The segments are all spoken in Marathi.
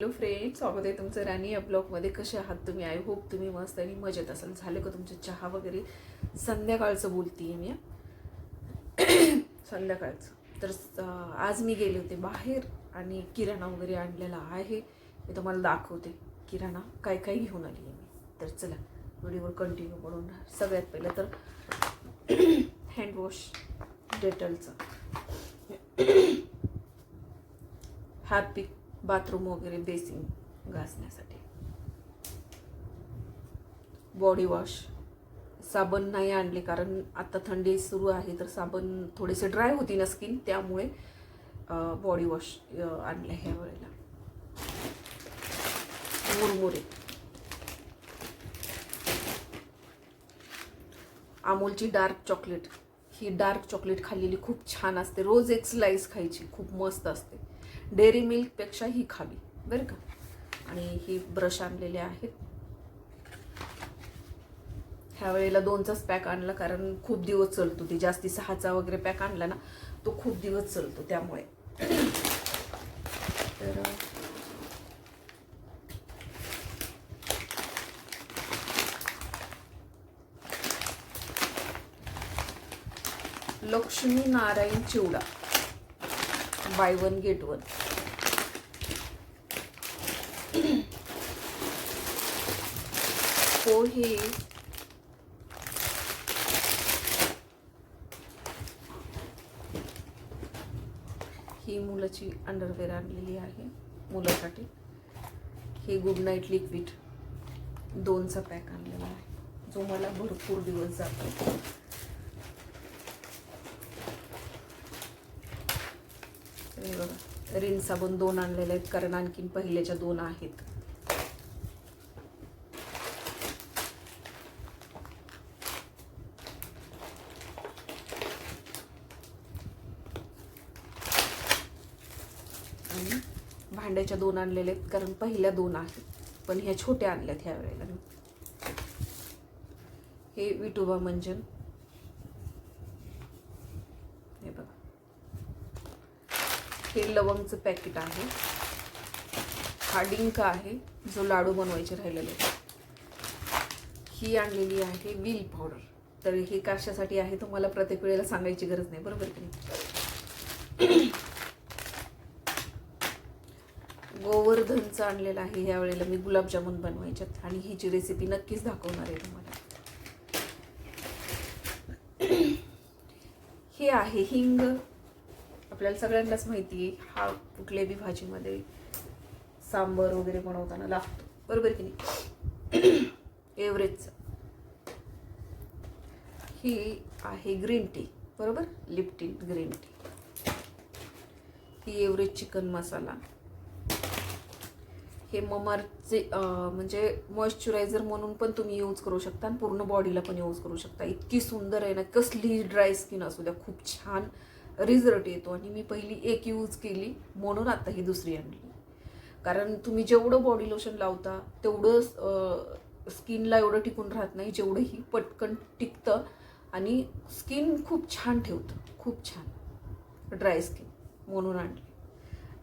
हॅलो फ्रेंड स्वागत आहे तुमचं राणी या ब्लॉगमध्ये कसे आहात तुम्ही? आय होप तुम्ही मस्त आणि मजेत असाल. झालं का तुमचं चहा वगैरे? संध्याकाळचं बोलतीये मी संध्याकाळचं. तर आज मी गेले होते बाहेर आणि किराणा वगैरे आणलेला आहे. मी तुम्हाला दाखवते. किराणा काय काय घेऊन आली आहे मी. तर चला व्हिडिओवर कंटिन्यू करून सगळ्यात पहिलं तर हँडवॉश डेटलचं हॅपी बाथरूम वगैरे बेसिन घासण्यासाठी. बॉडी वॉश साबण नाही आणले कारण आता थंडी सुरू आहे तर साबण थोडेसे ड्राय होती ना स्किन त्यामुळे बॉडी वॉश आणले ह्या वेळेला. मुरमुरे. अमोलची डार्क चॉकलेट ही डार्क चॉकलेट खाल्लेली खूप छान असते. रोज एक स्लाईस खायची. खूप मस्त असते. डेअरी मिल्कपेक्षा ही खावी बरं का? आणि ही ब्रश आणलेले आहेत ह्या वेळेला दोनचाच पॅक आणला कारण खूप दिवस चालतो ती. जास्ती सहाचा वगैरे पॅक आणला ना तो खूप दिवस चालतो त्यामुळे. तर लक्ष्मी नारायण चिवडा. Buy one get one. हो, पोहे ही. मुलाची अंडरवेअर आणलेली आहे मुलासाठी. हे गुड नाईट लिक्विड दोनचा पॅक आणलेला आहे. जो मला भरपूर दिवस जातो. हे बघा. रिन साबण दोन आणलेले आहेत कारण आणखीन पहिल्याच्या दोन आहेत. आणि भांड्याच्या दोन आणलेले आहेत कारण पहिल्या दोन आहेत. पण ह्या छोट्या आणल्यात ह्या वेळेला. हे विटोबा मंजन हे बघा हे लवंगचं पॅकेट आहे. हा डिंक आहे जो लाडू बनवायचे राहिलेले. ही आणलेली आहे व्हील पावडर. तर हे कशासाठी आहे तुम्हाला प्रत्येक वेळेला सांगायची गरज नाही बरोबर की नाही? गोवर्धनचं आणलेलं आहे ह्या वेळेला मी गुलाबजामुन बनवायच्यात. आणि हिची रेसिपी नक्कीच दाखवणार आहे तुम्हाला. हे आहे हिंग आपल्याला सगळ्यांनाच माहिती आहे हा कुठल्याही बी भाजीमध्ये सांबर वगैरे बनवताना लागतो. बरोबर की नाही? एव्हरेजचं ही आहे ग्रीन टी. बरोबर? Lipton green tea. ही एव्हरेज चिकन मसाला. हे ममारचे म्हणजे मॉइश्चरायझर म्हणून पण तुम्ही यूज करू शकता आणि पूर्ण बॉडीला पण यूज करू शकता. इतकी सुंदर आहे ना कसली ड्राय स्किन असू द्या खूप छान रिझल्ट येतो आणि मी पहिली एक यूज केली म्हणून आता ही दुसरी आणली. कारण तुम्ही जेवढं बॉडी लोशन लावता तेवढं स्किनला एवढं टिकून राहत नाही जेवढं ही पटकन टिकतं आणि स्किन खूप छान ठेवतं खूप छान. ड्राय स्किन म्हणून आणली.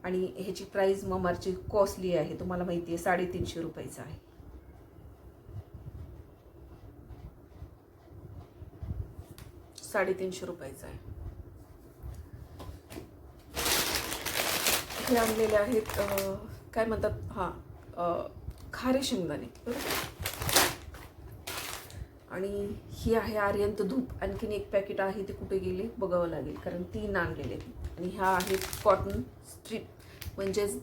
आणि ह्याची प्राईज ममारची कॉस्टली आहे तुम्हाला माहिती आहे साडेतीनशे रुपयाचं आहे. साडेतीनशे रुपयाचं आहे. हे आणलेले आहेत काय म्हणतात हां खारे शेंगदाणे बरोबर? आणि ही आहे आर्यंत धूप. आणखीन एक पॅकेट आहे ते कुठे गेले? बघावं लागेल कारण तीन आणलेले आहेत. आणि ह्या आहेत कॉटन स्ट्रीप म्हणजेच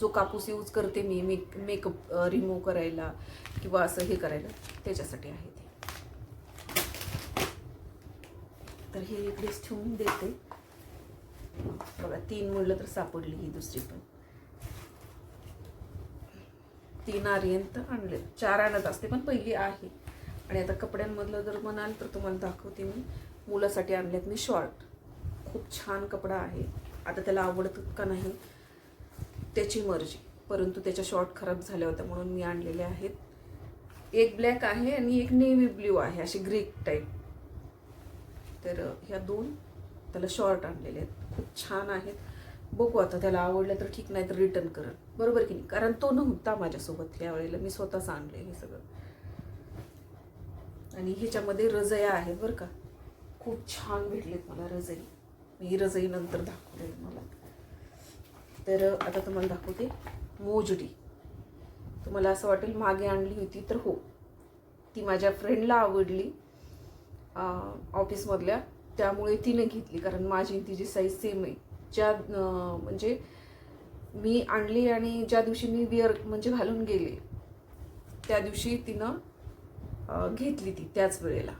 जो कापूस यूज करते मी मेक मेकअप रिमूव्ह करायला किंवा असं हे करायला त्याच्यासाठी आहे ते. तर हे इकडेच ठेवून देते. बघा तीन म्हणलं तर सापडली ही दुसरी पण. तीन आर्यंत आणले चार आणत असते पण पहिली आहे. आणि आता कपड्यांमधलं जर म्हणाल तर तुम्हाला दाखवते मी. मुलासाठी आणलेत मी शॉर्ट. खूप छान कपडा आहे. आता त्याला आवडतं का नाही त्याची मर्जी. परंतु त्याच्या शॉर्ट खराब झाल्या होत्या म्हणून मी आणलेले आहेत. एक ब्लॅक आहे आणि एक नेव्ही ब्ल्यू आहे अशी ग्रीक टाईप तर ह्या दोन त्याला शॉर्ट आणलेले आहेत. छान आहेत बघू आता त्याला आवडलं तर ठीक नाही तर रिटर्न करत बरोबर की नाही? कारण तो नव्हता माझ्यासोबत या वेळेला. मी स्वतःच आणले हे सगळं. आणि ह्याच्यामध्ये रजया आहेत बरं का. खूप छान भेटलेत मला रजई. मी ही रजई नंतर दाखवते मला तर आता तुम्हाला दाखवते मोजडी. तुम्हाला असं वाटेल मागे आणली होती तर हो. ती माझ्या फ्रेंडला आवडली ऑफिसमधल्या त्यामुळे तिने घेतली कारण माझी तिची साईज सेम आहे. ज्या म्हणजे मी आणली आणि ज्या दिवशी मी विअर म्हणजे घालून गेले त्या दिवशी तिनं घेतली ती त्याच वेळेला.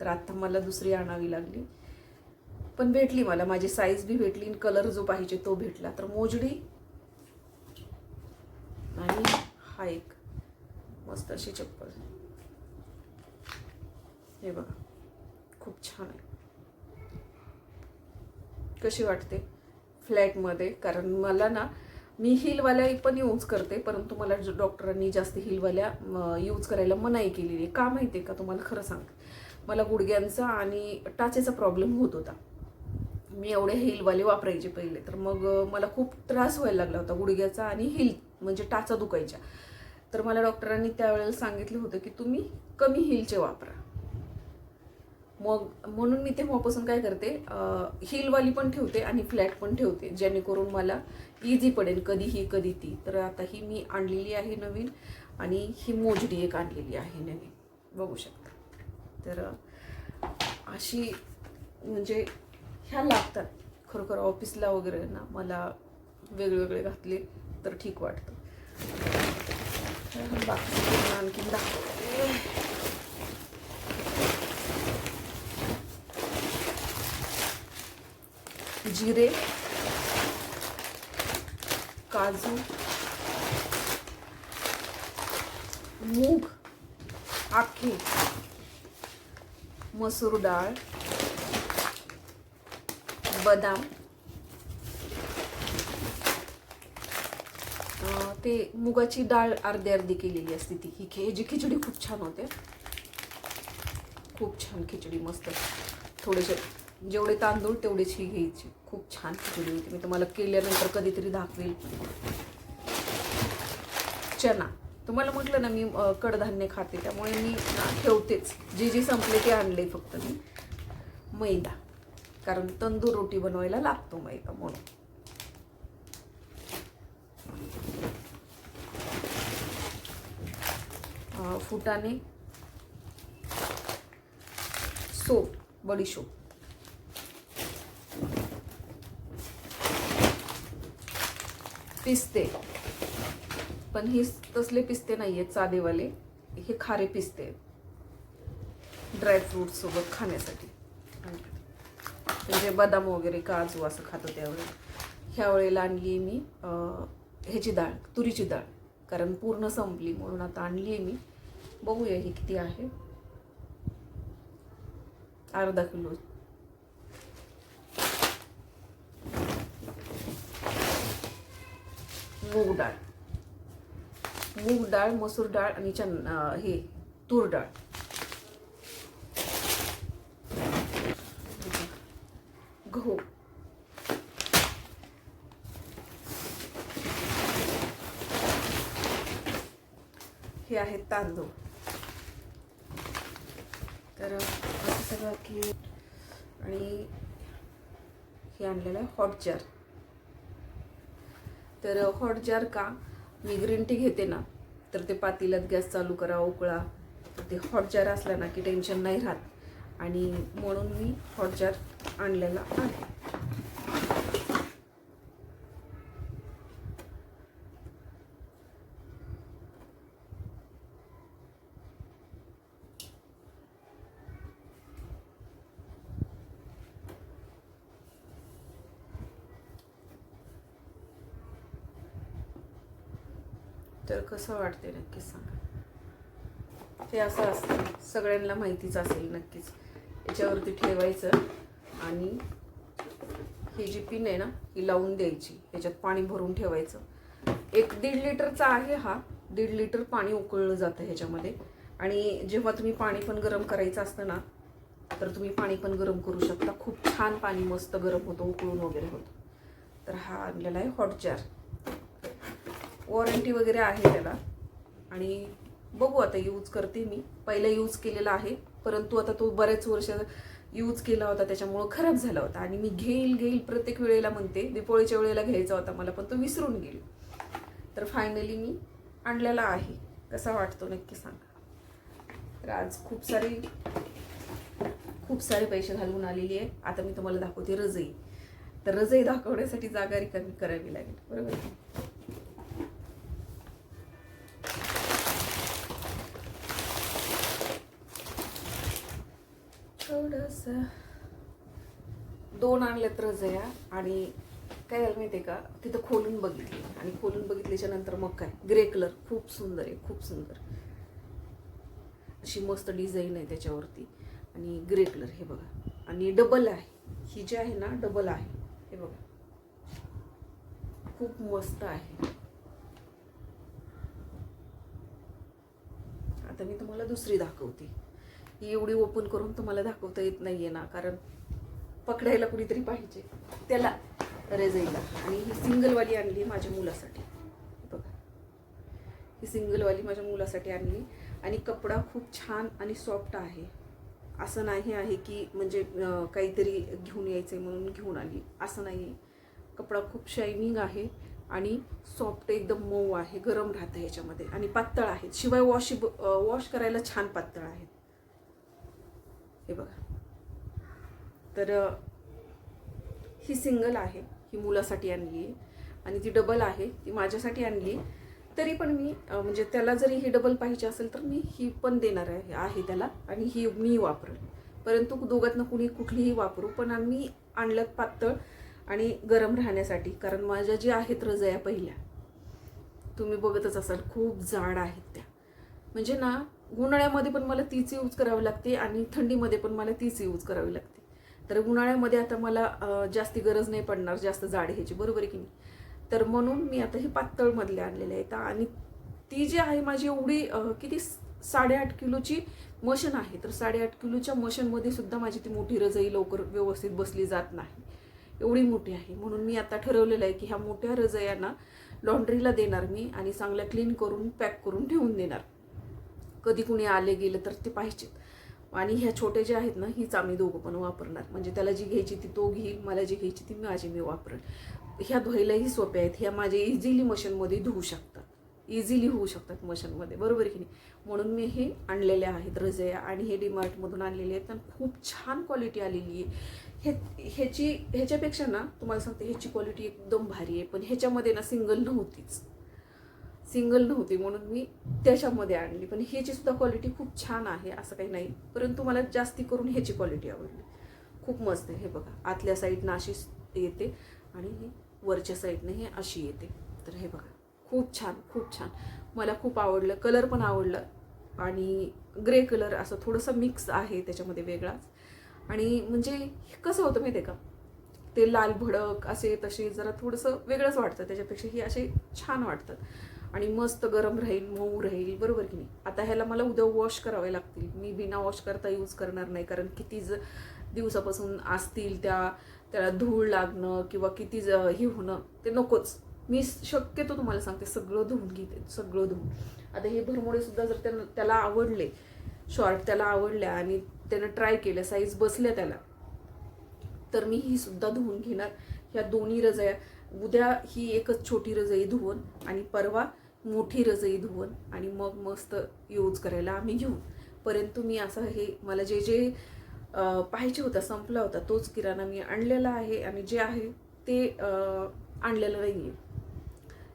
तर आत्ता मला दुसरी आणावी लागली. पण भेटली मला माझी साईज बी भेटली आणि कलर जो पाहिजे तो भेटला. तर मोजडी आणि हा एक मस्त अशी चप्पल. हे बघा खूप छान आहे. कशी वाटते फ्लॅटमध्ये? कारण मला ना मी हिलवाल्या पण यूज करते परंतु मला डॉक्टरांनी जास्त हिलवाल्या यूज करायला मनाई केलेली. आहे का माहिती आहे का? तुम्हाला खरं सांगते. मला गुडघ्यांचा आणि टाचेचा प्रॉब्लेम होत होता. मी एवढे हिलवाले वापरायचे पहिले. तर मग मला खूप त्रास व्हायला लागला होता गुडघ्याचा आणि हिल म्हणजे टाचा दुखायच्या. तर मला डॉक्टरांनी त्यावेळेला सांगितलं होतं की तुम्ही कमी हिलचे वापरा. मग म्हणून मी तेव्हापासून काय करते हिलवाली पण ठेवते आणि फ्लॅट पण ठेवते जेणेकरून मला इझी पडेल कधी ही कधी ती. तर आता ही मी आणलेली आहे नवीन आणि ही मोजडी एक आणलेली आहे नवीन. बघू शकता. तर अशी म्हणजे ह्या लागतात. खरोखर ऑफिसला वगैरे ना मला वेगवेगळे घातले तर ठीक वाटतं. बाकी आणखी आणखीन दाखवते. जिरे काजू मूग आखे मसूर डाळ बदाम ते मुगाची डाळ अर्धी अर्धी केलेली असते ती. ही खे जी खिचडी खूप छान होते. खूप छान खिचडी मस्त. थोडेसे जेवढे तांदूळ तेवढेच ही घ्यायची. खूप छान खिचडी होती. मी तुम्हाला केल्यानंतर कधीतरी दाखवेल. चना. तुम्हाला म्हटलं ना मी कडधान्य खाते. त्यामुळे मी ठेवतेच. जे जे संपले ते आणले फक्त मी. मैदा. कारण तंदूर रोटी बनवायला लागतो मैदा म्हणून. फुटाने सोप. बडीशोप. पिस्ते. पण हे तसले पिस्ते नाही आहेत साधेवाले. हे खारे पिस्ते आहेत. ड्रायफ्रूटसोबत खाण्यासाठी. म्हणजे बदाम वगैरे काजू असं खातो त्यावेळेला ह्या वेळेला आणली मी ह्याची डाळ तुरीची डाळ. कारण पूर्ण संपली म्हणून आता आणली आहे मी. बघूया ही किती आहे. अर्धा किलो मूग डाळ. मूग डाळ मसूर डाळ आणि चन हे तूर डाळ. गहू. हे आहेत तांदूळ. तर असं सगळं की आणि हे आणलेलं आहे हॉट जार तर हॉट जार का? मी ग्रीन टी घेते ना तर ते पातीलात गॅस चालू करा उकळा. ते हॉट जार असला ना की टेन्शन नाही राहत. आणि म्हणून मी हॉट जार आणलेला आहे तर कसं वाटते नक्कीच सांगा. हे असं असतं. सगळ्यांना माहितीच असेल नक्कीच. याच्यावरती ठेवायचं आणि ही जी पिन आहे ना ही लावून द्यायची. ह्याच्यात पाणी भरून ठेवायचं. एक दीड लिटरचा आहे हा. दीड लिटर पाणी उकळलं जातं ह्याच्यामध्ये. आणि जेव्हा तुम्ही पाणी पण गरम करायचं असतं ना तर तुम्ही पाणी पण गरम करू शकता. खूप छान पाणी मस्त गरम होतं उकळून वगैरे होतं. तर हा आणलेला आहे हॉट जार. वॉरंटी वगैरे आहे त्याला. आणि बघू आता यूज करते मी. पहिला यूज केलेला आहे परंतु आता तो बऱ्याच वर्ष यूज केला होता त्याच्यामुळं खराब झाला होता. आणि मी घेईल घेईल प्रत्येक वेळेला म्हणते. दिपोळीच्या वेळेला घ्यायचा होता मला पण तो विसरून गेलो. तर फायनली मी आणलेला आहे. कसा वाटतो नक्की सांगा. तर आज खूप सारे खूप सारे पैसे घालून आलेली आहे. आता मी तुम्हाला दाखवते रजई. तर रजई दाखवण्यासाठी जागा रिकामी करावी लागेल. बरोबर? असं दोन आणल्यात रजया आणि काय झालं माहिती आहे का? तिथं खोलून बघितली. आणि खोलून बघितल्याच्या नंतर मग काय? Grey colour. खूप सुंदर आहे. खूप सुंदर. अशी मस्त डिझाईन आहे त्याच्यावरती. आणि ग्रे कलर हे बघा. आणि डबल आहे. ही जी आहे ना डबल आहे. हे बघा. खूप मस्त आहे. आता मी तुम्हाला दुसरी दाखवते. ही एवढी ओपन करून तुम्हाला दाखवता येत नाहीये ना कारण पकडायला कुणीतरी पाहिजे. त्याला रेजाईला. आणि ही सिंगलवाली आणली माझ्या मुलासाठी. बघा. ही सिंगलवाली माझ्या मुलासाठी आणली. आणि कपडा खूप छान आणि सॉफ्ट आहे. असं नाही आहे की म्हणजे काहीतरी घेऊन यायचं म्हणून घेऊन आली. असं नाही आहे कपडा खूप शायनिंग आहे आणि सॉफ्ट एकदम मऊ आहे. गरम राहतं ह्याच्यामध्ये. आणि पातळ आहेत. शिवाय वॉश वॉश करायला छान पातळ आहेत. हे बघा. तर ही सिंगल आहे ही मुलासाठी आणली आहे. आणि ती डबल आहे ती माझ्यासाठी आणली तरी पण मी म्हणजे त्याला जरी ही डबल पाहिजे असेल तर मी ही पण देणार आहे आहे त्याला. आणि ही मी वापरेल. परंतु दोघातनं कुणी कुठलीही वापरू पण आम्ही आणलं पातळ आणि गरम राहण्यासाठी. कारण माझ्या जी आहेत रजया पहिल्या तुम्ही बघतच असाल खूप जाड आहेत त्या. म्हणजे ना उन्हाळ्यामध्ये पण मला तीच यूज करावी लागते आणि थंडीमध्ये पण मला तीच यूज करावी लागते. तर उन्हाळ्यामध्ये आता मला जास्ती गरज नाही पडणार जास्त जाड ह्याची बरोबर आहे की नाही? तर म्हणून मी आता हे पातळमधले आणलेले आहेत आणि ती जी आहे माझी एवढी किती साडेआठ किलोची मशन आहे. तर साडेआठ किलोच्या मशनमध्ये सुद्धा माझी ती मोठी रजई लवकर व्यवस्थित बसली जात नाही. एवढी मोठी आहे. म्हणून मी आता ठरवलेलं आहे की ह्या मोठ्या रजयांना लॉन्ड्रीला देणार मी आणि चांगल्या क्लीन करून पॅक करून ठेवून देणार. कधी कुणी आले गेले तर ते पाहिजेत. आणि ह्या छोटे जे आहेत ना हीच आम्ही दोघं पण वापरणार. म्हणजे त्याला जी घ्यायची ती तो घेईल मला जी घ्यायची ती माझी मी वापरेल ह्या धुवायलाही सोप्या आहेत. ह्या माझ्या इझिली मशीनमध्ये धुवू शकतात. इझिली होऊ शकतात मशीनमध्ये बरोबर की नाही? म्हणून मी हे आणलेले आहेत रजया आणि हे डीमार्टमधून आणलेले आहेत. आणि खूप छान क्वालिटी आलेली आहे. हे ह्याची ह्याच्यापेक्षा ना तुम्हाला सांगते ह्याची क्वालिटी एकदम भारी आहे. पण ह्याच्यामध्ये ना सिंगल नव्हतीच. सिंगल नव्हती म्हणून मी त्याच्यामध्ये आणली. पण ह्याची सुद्धा क्वालिटी खूप छान आहे असं काही नाही. परंतु मला जास्ती करून ह्याची क्वालिटी आवडली. खूप मस्त आहे. हे बघा. आतल्या साईडनं अशी येते आणि हे वरच्या साईडनं हे अशी येते. तर हे बघा. खूप छान खूप छान. मला खूप आवडलं. कलर पण आवडलं. आणि ग्रे कलर असं थोडंसं मिक्स आहे त्याच्यामध्ये वेगळाच. आणि म्हणजे कसं होतं माहिती आहे का? ते लाल भडक असे तसे जरा थोडंसं वेगळंच वाटतं. त्याच्यापेक्षा ही असे छान वाटतात. आणि मस्त गरम राहील मऊ राहील बरोबर की नाही? आता ह्याला मला उद्या वॉश करावे लागतील. मी बिना वॉश करता यूज करणार नाही कारण किती ज दिवसापासून असतील त्या त्याला धूळ लागणं किंवा किती ज हे होणं ते नकोच. मी शक्यतो तुम्हाला सांगते सगळं धुवून घेते सगळं धुवून. आता हे भरमोडे सुद्धा जर त्यानं त्याला आवडले शॉर्ट त्याला आवडल्या आणि त्यानं ट्राय केलं साईज बसल्या त्याला तर मी ही सुद्धा धुवून घेणार. ह्या दोन्ही रजया उद्या ही एकच छोटी रजई धुवून आणि परवा मोठी रजई धुवन आणि मग मस्त यूज करायला आम्ही घेऊ परंतु मी असं हे मला जे जे पाहिजे होता संपला होता तोच किराणा मी आणलेला आहे आणि जे आहे ते आणलेलं नाही आहे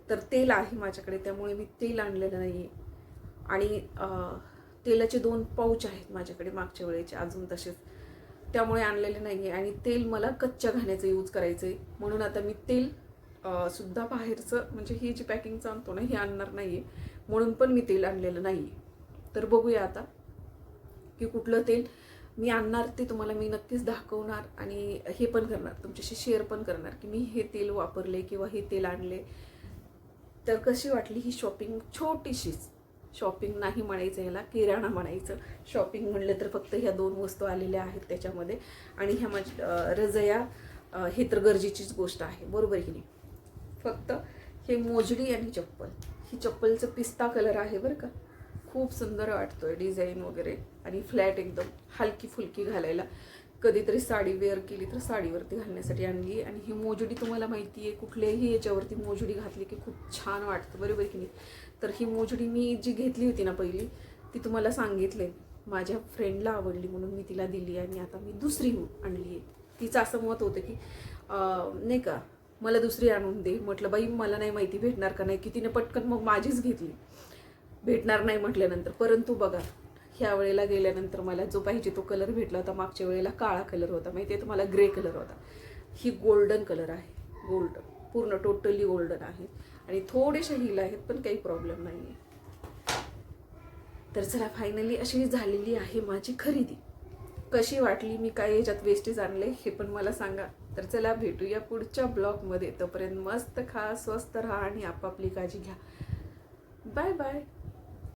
तर तेल आहे माझ्याकडे त्यामुळे मी तेल आणलेलं नाही आहे आणि तेलाचे दोन पाऊच आहेत माझ्याकडे मागच्या वेळेचे अजून तसेच. त्यामुळे आणलेले नाही आहे आणि तेल मला कच्च्या घाण्याचं यूज करायचं आहे म्हणून आता मी तेल सुद्धा बाहेरचं म्हणजे ही जी पॅकिंगचं आणतो ना हे आणणार नाही आहे म्हणून पण मी तेल आणलेलं नाही आहे तर बघूया आता की कुठलं तेल मी आणणार ते तुम्हाला मी नक्कीच दाखवणार आणि हे पण करणार तुमच्याशी शेअर पण करणार की मी हे तेल वापरले किंवा हे तेल आणले. तर कशी वाटली ही शॉपिंग छोटीशीच. शॉपिंग नाही म्हणायचं ह्याला किराणा म्हणायचं. शॉपिंग म्हणलं तर फक्त ह्या दोन वस्तू आलेल्या आहेत त्याच्यामध्ये. आणि ह्या माझ्या रजया हे तर गरजेचीच गोष्ट आहे. बरोबर की नाही? फक्त हे मोजडी आणि चप्पल. ही चप्पलचं पिस्ता कलर आहे बरं का. खूप सुंदर वाटतोय डिझाईन वगैरे. आणि फ्लॅट एकदम हलकी फुलकी घालायला. कधीतरी साडी वेअर केली तर साडीवरती घालण्यासाठी आणली. आणि ही मोजडी तुम्हाला माहिती आहे कुठल्याही याच्यावरती मोजडी घातली की खूप छान वाटतं. बरोबर की नाही? तर ही मोजडी मी जी घेतली होती ना पहिली ती तुम्हाला सांगितले. माझ्या फ्रेंडला आवडली म्हणून मी तिला दिली आणि आता मी दुसरी आणली आहे. तिचं असं मत होतं की नाही का मला दुसरी आणून दे. म्हटलं बाई मला नाही माहिती भेटणार का नाही. की तिने पटकन मग माझीच घेतली. भेटणार नाही म्हटल्यानंतर. परंतु बघा ह्या वेळेला गेल्यानंतर मला जो पाहिजे तो कलर भेटला होता. मागच्या वेळेला काळा कलर होता. माहिती आहे तुम्हाला? ग्रे कलर होता. ही गोल्डन कलर आहे. गोल्डन पूर्ण टोटली गोल्डन आहे. आणि थोडेसे हिल आहेत पण काही प्रॉब्लेम नाही आहे तर चला फायनली अशी झालेली आहे माझी खरेदी. कशी वाटली? मी काय याच्यात वेस्टेज आणले हे पण मला सांगा. तर चला भेटूया पुढच्या ब्लॉगमध्ये. तोपर्यंत मस्त खा स्वस्त राहा आणि आपापली काळजी घ्या. Bye bye.